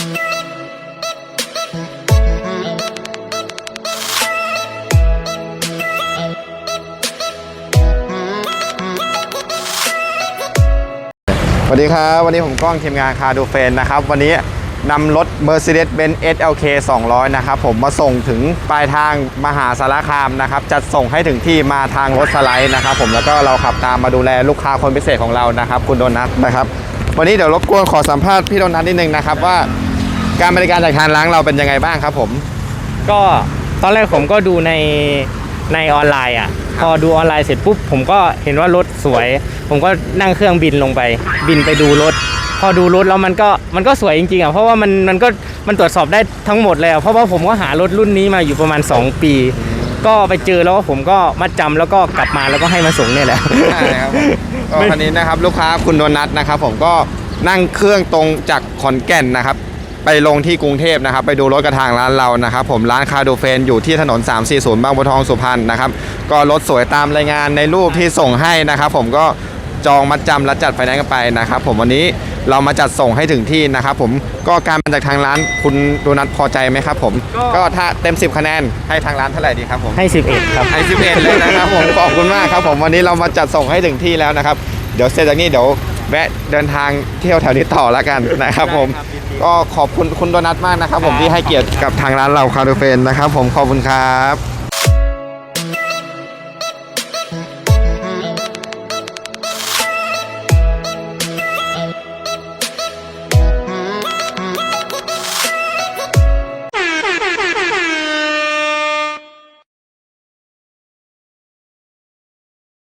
สวัสดีครับ วันนี้ผมกล้องทีมงานคาดูเฟนนะครับ วันนี้นำรถ Mercedes-Benz SLK 200 นะครับ ผมมาส่งถึงปลายทางมหาสารคามนะครับ จัดส่งให้ถึงที่มาทางรถสไลด์นะครับ ผมแล้วก็เราขับตามมาดูแลลูกค้าคนพิเศษของเรานะครับ คุณโดนัทนะครับ วันนี้เดี๋ยวรบกวนขอสัมภาษณ์พี่โดนัทนิดนึงนะครับว่า การบริการจากทางร้านเราเป็นยังไงบ้างครับผม ก็ตอนแรกผมก็ดูในในออนไลน์อะ พอดูออนไลน์เสร็จปุ๊บผมก็เห็นว่ารถสวย ผมก็นั่งเครื่องบินลงไป บินไปดูรถ พอดูรถแล้วมันก็มันก็สวยจริงๆอะเพราะว่ามันมันก็มันตรวจสอบได้ทั้งหมดเลยอะเพราะว่าผมก็หารถรุ่นนี้มาอยู่ประมาณ 2 ปี ก็ไปเจอแล้วผมก็มัดจำแล้วก็กลับมาแล้วก็ให้มาส่งเนี่ยแหละใช่ครับผมก็คันนี้นะครับลูกค้าคุณโดนัทนะครับผมก็นั่งเครื่องตรงจากขอนแก่นนะครับ ไปลงที่กรุงเทพนะครับ ไปดูรถกระทางร้านเรานะครับ ผมร้านคาโดเฟนอยู่ที่ถนน 340 บางบัวทองสุพรรณนะครับ ก็รถสวยตามรายงานในรูปที่ส่งให้นะครับ ผมก็จองมัดจำและจัดไฟแนนซ์กันไปนะครับ ผมวันนี้เรามาจัดส่งให้ถึงที่นะครับ ผมก็การมาจากทางร้านคุณโดนัทพอใจไหมครับ ผมก็ก็ถ้าเต็ม 10 คะแนนให้ทางร้านเท่าไหร่ดีครับผมให้ 11 ครับไอซิเเลยนะครับ ผมขอบคุณมากครับ ผมวันนี้เรามาจัดส่งให้ถึงที่แล้วนะครับ เดี๋ยวเสร็จจากนี้เดี๋ยวแวะเดินทางเที่ยวแถวนี้ต่อแล้วกันนะครับ ผมได้ครับยินดี ก็ขอบคุณคุณโดนัทมากนะครับ ผมที่ให้เกียรติกับทางร้านเราคาร์เฟนนะครับ ผมขอบคุณครับ